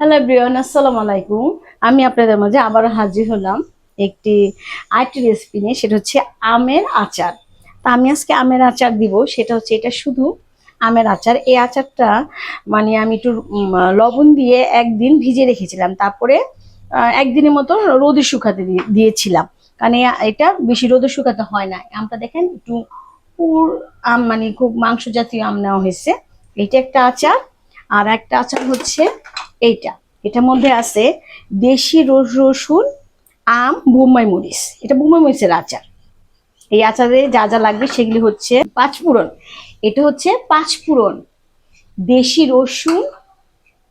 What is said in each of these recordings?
Hello Brian আসসালামু আলাইকুম। আমি আপনাদের মাঝে আবারও হাজির হলাম একটি আরেকটি রেসিপি নিয়ে, সেটা হচ্ছে আমের আচার। তা আমি আজকে আমের আচার দিব, সেটা হচ্ছে এটা শুধু আমের আচার। এই আচারটা মানে আমি একটু লবণ দিয়ে একদিন ভিজে রেখেছিলাম। তারপরে একদিনের মতো রোদে শুকাতে দিয়েছিলাম। কারণ এটা বেশি রোদে শুকাতে হয় না। আমটা দেখেন, একটু পুর আম মানে খুব মাংস জাতীয় আম নেওয়া হয়েছে। এটা একটা আচার। আর একটা আচার হচ্ছে এইটা। এটার মধ্যে আছে দেশি রস রসুন, আম, বোম্বাই মরিচ। এটা বোম্বাই মরিচের আচার। এই আচারে যা যা লাগবে সেগুলি হচ্ছে পাঁচফোড়ন এটা হচ্ছে পাঁচফোড়ন দেশি রসুন,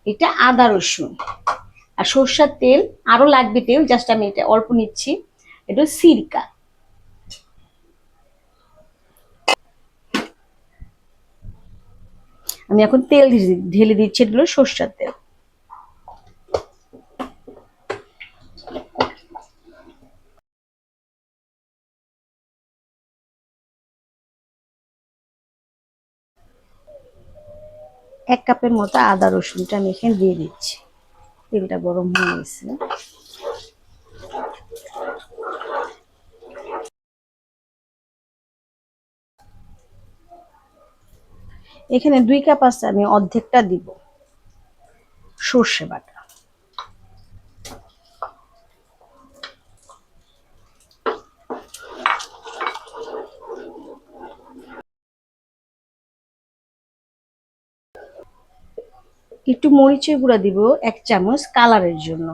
এটা আদা রসুন। আর সর্ষার তেল আরও লাগবে তেল, জাস্ট আমি এটা অল্প নিচ্ছি। এটা সিরকা। আমি এখন তেল ঢেলে দিচ্ছি, এগুলো সর্ষার তেল। এক কাপের মতো আদা রসুনটা আমি এখানে দিয়ে দিচ্ছি। তেলটা গরম হয়ে গেছে। এখানে দুই কাপ আছে আমি অর্ধেকটা দিব। সর্ষে বাটা। একটু মরিচের গুঁড়া দিব, এক চামচ কালারের জন্য।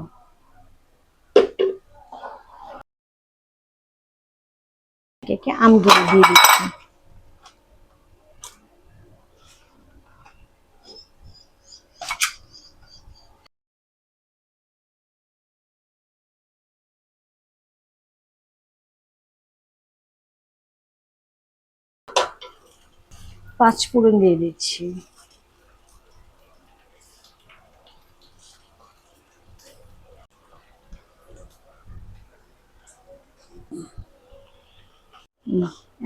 আমগুলো দিয়ে দিচ্ছি। পাঁচ ফোড়ন দিয়ে দিচ্ছি।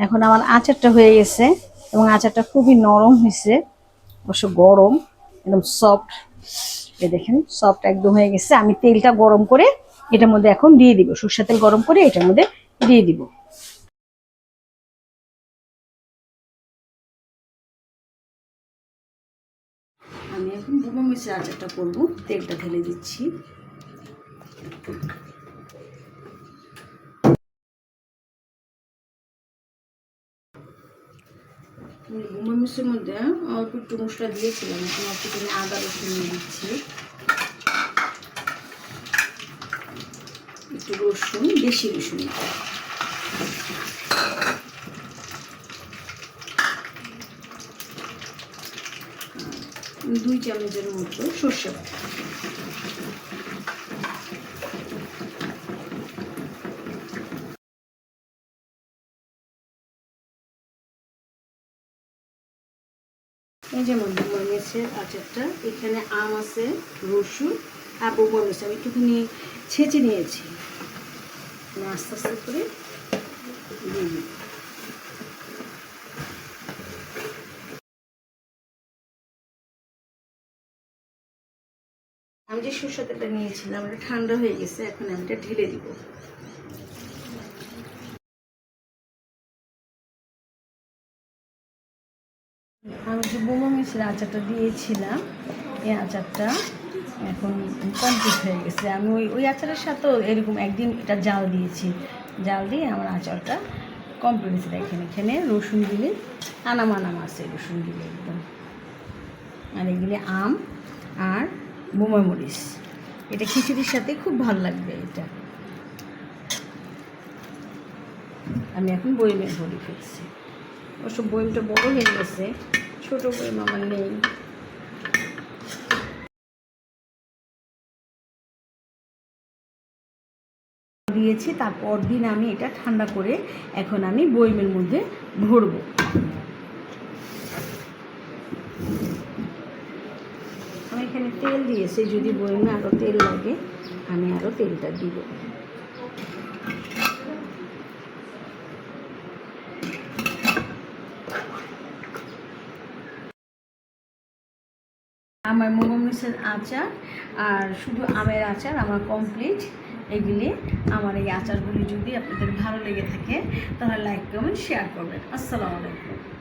এখন আমার আচারটা হয়ে গেছে এবং আচারটা খুবই নরম হয়েছে। অবশ্য গরম, একদম সফট এই দেখেন সফট একদম হয়ে গেছে। আমি তেলটা গরম করে এটার মধ্যে এখন দিয়ে দিব। সর্ষের তেল গরম করে এটার মধ্যে দিয়ে দিব। আমি এখন বোমা মিশে আচারটা করব। তেলটা ঢেলে দিচ্ছি। বোমা মধ্যে অল্প একটু মশলা দিয়েছিলাম, এখন অল্প করে আদা রসুন দিয়ে দিচ্ছি একটু রসুন, বেশি রসুন দুই চামচের মতো সর্ষে এই যেমন মরিচের আচারটা, এখানে আম আছে, রসুন আর মরিচ আমি একটুখানি ছেঁচে নিয়েছি। আস্তে আস্তে করে। আমি যে তেলটা নিয়েছিলাম এটা ঠান্ডা হয়ে গেছে, এখন আমি এটা ঢেলে দিব। আমি যে বোমা মিশ্র আচারটা দিয়েছিলাম, এই আচারটা এখন কমপ্লিট হয়ে গেছে। আমি ওই ওই আচারের সাথেও এরকম একদিন এটা জাল দিয়েছি। জাল দিয়ে আমার আচারটা কমপ্লিট হয়েছে। দেখেন, এখানে রসুন দিলে আনাম আনাম আছে রসুন দিলে একদম। আর এগুলি আম আর বোমা মরিচ। এটা খিচুড়ির সাথে খুব ভালো লাগবে এটা। আমি এখন বইমে ভরে ফেলছি। অবশ্য বইমটা বড় হয়ে গেছে। ছোট বইম আমার নেই। দিয়েছি, তারপর দিন আমি এটা ঠান্ডা করে এখন আমি বইমের মধ্যে ভরবো। আমি এখানে তেল দিয়েছি, যদি বইমে আরও তেল লাগে, আমি আরও তেলটা দিব। আমার মোমোমিসের আচার আর শুধু আমের আচার আমার কমপ্লিট এগুলি আমার এই আচারগুলি যদি আপনাদের ভালো লেগে থাকে, তাহলে লাইক কমেন্ট শেয়ার করবেন। আসসালামু আলাইকুম।